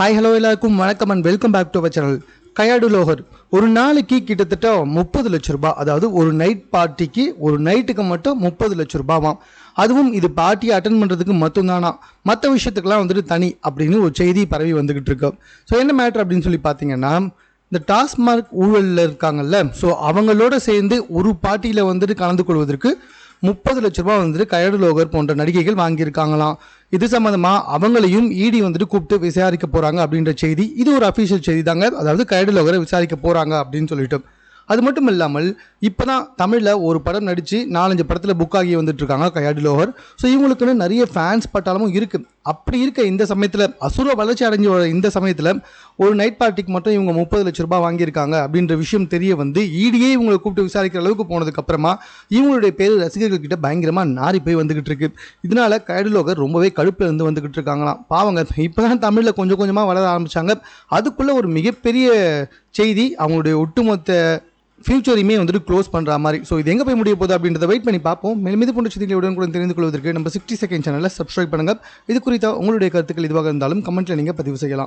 Hi hello எல்லாருக்கும் வணக்கம் and welcome back to our channel Kayadu லோகர் ஒரு நாளைக்கு கிட்டத்தட்ட முப்பது லட்ச ரூபாய் அதாவது ஒரு நைட் பார்ட்டிக்கு ஒரு நைட்டுக்கு மட்டும் முப்பது லட்ச ரூபாவாம். அதுவும் இது பார்ட்டியை அட்டன் பண்ணுறதுக்கு மட்டும்தானா? மற்ற விஷயத்துக்கெல்லாம் வந்துட்டு தனி அப்படின்னு ஒரு செய்தி பரவி வந்துக்கிட்டு இருக்கு. ஸோ என்ன மேட்ரு அப்படின்னு சொல்லி பார்த்தீங்கன்னா இந்த டாஸ்மார்க் ஊழலில் இருக்காங்கல்ல ஸோ அவங்களோட சேர்ந்து ஒரு பார்ட்டியில் வந்துட்டு கலந்து கொள்வதற்கு முப்பது லட்ச ரூபா வந்துட்டு கயடு லோகர் போன்ற நடிகைகள் வாங்கியிருக்காங்களாம். இது சம்மந்தமா அவங்களையும் இடி வந்துட்டு கூப்பிட்டு விசாரிக்க போறாங்க அப்படின்ற செய்தி. இது ஒரு அஃபீஷியல் செய்தி தாங்க அதாவது கயடு லோகரை விசாரிக்க போறாங்க அப்படின்னு சொல்லிட்டு அது மட்டும் இல்லாமல் இப்போ தான் தமிழில் ஒரு படம் நடித்து நாலஞ்சு படத்தில் புக் ஆகி வந்துட்டுருக்காங்க கயாடி லோகர். ஸோ இவங்களுக்குன்னு நிறைய ஃபேன்ஸ் பட்டாளமும் இருக்குது அப்படி இருக்க இந்த சமயத்தில் அசுர வளர்ச்சி அடைஞ்ச வர இந்த சமயத்தில் ஒரு நைட் பார்ட்டிக்கு மட்டும் இவங்க முப்பது லட்ச ரூபாய் வாங்கியிருக்காங்க அப்படின்ற விஷயம் தெரிய வந்து ஈடியே இவங்களை கூப்பிட்டு விசாரிக்கிற அளவுக்கு போனதுக்கப்புறமா இவங்களுடைய பேர் ரசிகர்கள் கிட்ட பயங்கரமாக நாரி போய் வந்துக்கிட்டு இருக்கு. இதனால கைடலோகர் ரொம்பவே கழுப்பில் இருந்து வந்துக்கிட்டு இருக்காங்களாம். பாவங்க இப்பதான் தமிழில் கொஞ்சம் கொஞ்சமாக வளர ஆரம்பித்தாங்க அதுக்குள்ளே ஒரு மிகப்பெரிய செய்தி அவங்களுடைய ஒட்டுமொத்த ஃபியூச்சரையுமே வந்துட்டு க்ளோஸ் பண்ணுற மாதிரி. ஸோ இது எங்கே போய் முடிய போகுது அப்படின்றத வெயிட் பண்ணி பார்ப்போம். மேலும் இது போன்ற செய்திகளை உடனுக்குடன் தெரிந்து கொள்வதற்கு நம்ம சிக்ஸ்டி செகண்ட் சேனலில் சப்ஸ்கிரைப் பண்ணுங்கள் இது குறித்த உங்களுடைய கருத்துக்கள் இதுவாக இருந்தாலும் கமெண்ட்டில் நீங்கள் பதிவு செய்யலாம்.